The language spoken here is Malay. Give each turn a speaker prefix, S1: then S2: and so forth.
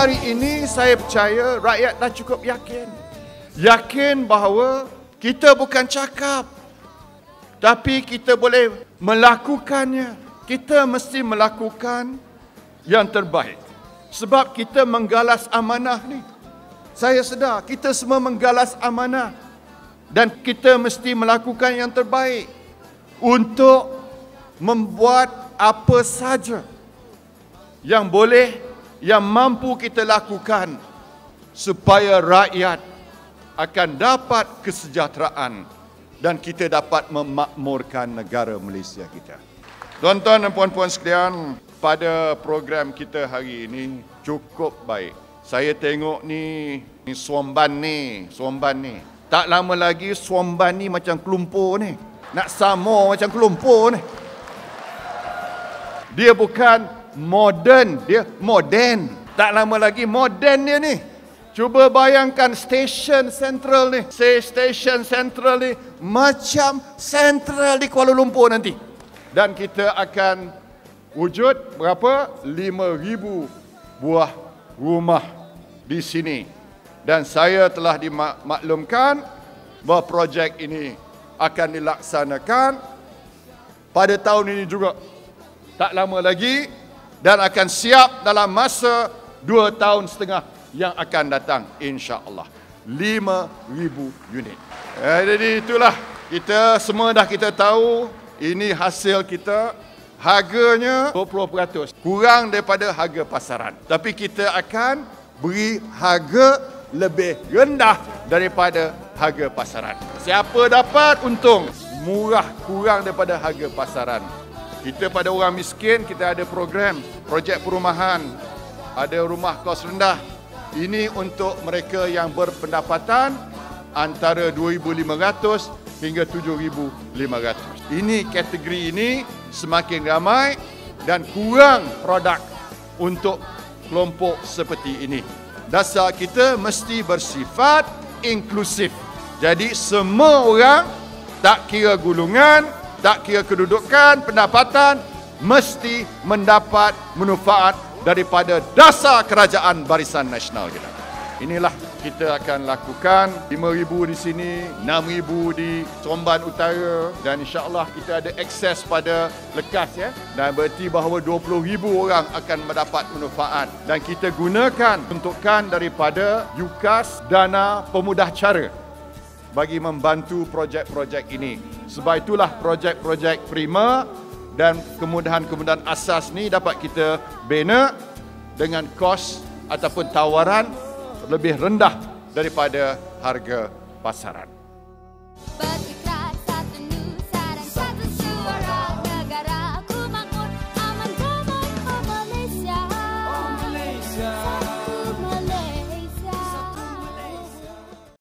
S1: Hari ini saya percaya rakyat dah cukup yakin. Yakin bahawa kita bukan cakap. Tapi kita boleh melakukannya. Kita mesti melakukan yang terbaik. Sebab kita menggalas amanah ni. Saya sedar kita semua menggalas amanah. Dan kita mesti melakukan yang terbaik. Untuk membuat apa saja yang boleh yang mampu kita lakukan supaya rakyat akan dapat kesejahteraan dan kita dapat memakmurkan negara Malaysia kita. Tuan-tuan dan puan-puan sekalian, pada program kita hari ini cukup baik. Saya tengok ni, ni Swamban ni, Swamban ni. Tak lama lagi Swamban ni macam kelumpur ni. Nak sama macam kelumpur ni. Dia bukan modern, dia modern. Tak lama lagi modern dia ni. Cuba bayangkan stesen central ni. Say stesen central ni macam central di Kuala Lumpur nanti. Dan kita akan wujud berapa? 5,000 buah rumah di sini. Dan saya telah dimaklumkan bahawa projek ini akan dilaksanakan pada tahun ini juga. Tak lama lagi dan akan siap dalam masa dua tahun setengah yang akan datang insya-Allah. 5000 unit. Eh, jadi itulah kita semua dah kita tahu ini hasil kita harganya 20% kurang daripada harga pasaran. Tapi kita akan beri harga lebih rendah daripada harga pasaran. Siapa dapat untung murah kurang daripada harga pasaran. Kita pada orang miskin, kita ada program, projek perumahan, ada rumah kos rendah. Ini untuk mereka yang berpendapatan antara 2,500 hingga 7,500. Ini kategori ini semakin ramai dan kurang produk untuk kelompok seperti ini. Dasar kita mesti bersifat inklusif. Jadi semua orang tak kira gulungan, tak kira kedudukan, pendapatan, mesti mendapat manfaat daripada dasar kerajaan barisan nasional kita. Inilah kita akan lakukan 5,000 di sini, 6,000 di Somban Utara dan insyaAllah kita ada akses pada lekas ya. Dan berarti bahawa 20,000 orang akan mendapat manfaat dan kita gunakan untukkan daripada UKAS Dana Pemudah Cara bagi membantu projek-projek ini. Sebab itulah projek-projek prima dan kemudahan-kemudahan asas ni dapat kita bina dengan kos ataupun tawaran lebih rendah daripada harga pasaran.